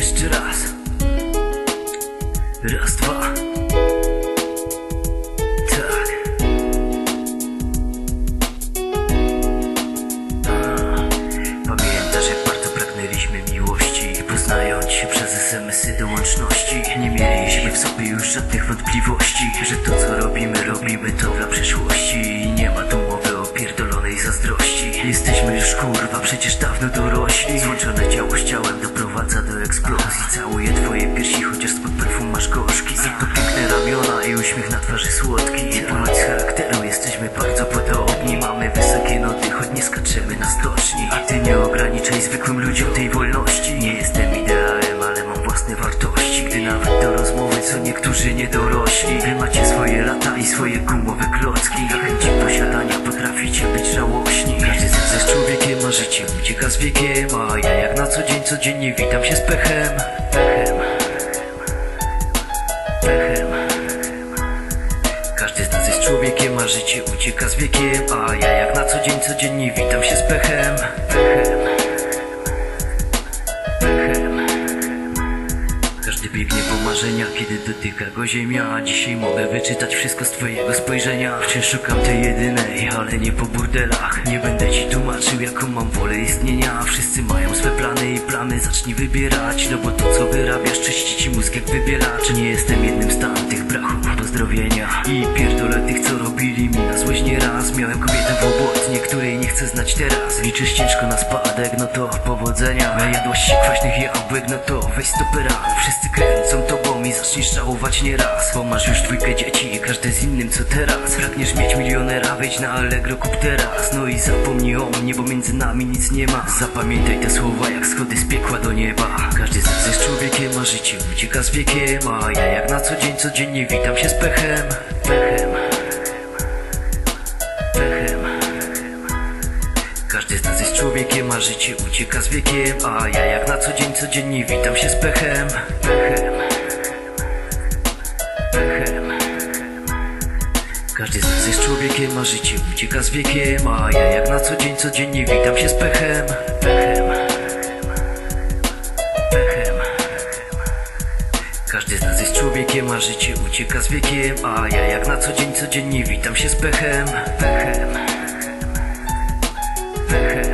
Jeszcze raz. Raz, dwa. Tak. A, Pamiętasz jak bardzo pragnęliśmy miłości Poznając się przez smsy do łączności? Nie mieliśmy w sobie już żadnych wątpliwości Że to co robimy, robimy to dla przyszłości. Już kurwa, przecież dawno dorośli. Złączone ciało z ciałem doprowadza do eksplozji. Całuję twoje piersi, chociaż spod perfum masz gorzki. Za to piękne ramiona i uśmiech na twarzy słodki. I ponoć z charakteru jesteśmy bardzo podobni. Mamy wysokie noty, choć nie skaczemy na stoczni. A ty nie ograniczaj zwykłym ludziom tej wolności. Nie jestem ideałem, ale mam własne wartości. Gdy nawet do rozmowy co niektórzy nie dorośli. Wy macie swoje lata i swoje gumowe klocki wiekiem A ja jak na co dzień, codziennie witam się z pechem. Pechem. Pechem. Każdy z nas jest człowiekiem, a życie ucieka z wiekiem A ja jak na co dzień, codziennie witam się z pechem. Pechem. Pechem każdy biegnie po marzenia, kiedy dotyka go ziemia dzisiaj mogę wyczytać wszystko z twojego spojrzenia. Wciąż szukam tej jedynej, ale nie po burdelach. Nie będę ci tłumaczył, jaką mam wolę istnienia. Wszyscy mają swe plany i plamy, zacznij wybierać No bo to co wyrabiasz czyści ci mózg jak wybielacz Nie jestem jednym z tamtych brachów, pozdrowienia? I pierdolę tych, co robili mi na złość nieraz. Miałem kobietę w obłotnie, której nie chcę znać teraz. Liczysz ciężko na spadek, no to powodzenia. Najadłaś się kwaśnych jabłek, no to weź stopera. Wszyscy kręcą tobą i zaczniesz żałować nieraz. Bo masz już dwójkę dzieci i każdy z innym co teraz. Pragniesz mieć milionera, wejdź na Allegro, kup No i zapomnij o mnie, bo między nami nic nie ma. Zapamiętaj te słowa jak schody z piekła do nieba. Każdy z nas jest człowiekiem, a życie ucieka z wiekiem. A ja jak na co dzień, codziennie witam się z pechem. Pechem. Pechem. Każdy z nas jest człowiekiem, a życie ucieka z wiekiem. A ja jak na co dzień, codziennie witam się z pechem. Pechem. Pechem. Każdy z nas jest człowiekiem, a życie ucieka z wiekiem A ja jak na co dzień, codziennie witam się z pechem. Pechem. Pechem. Każdy z nas jest człowiekiem, a życie ucieka z wiekiem A ja jak na co dzień, codziennie witam się z pechem. Pechem. Pechem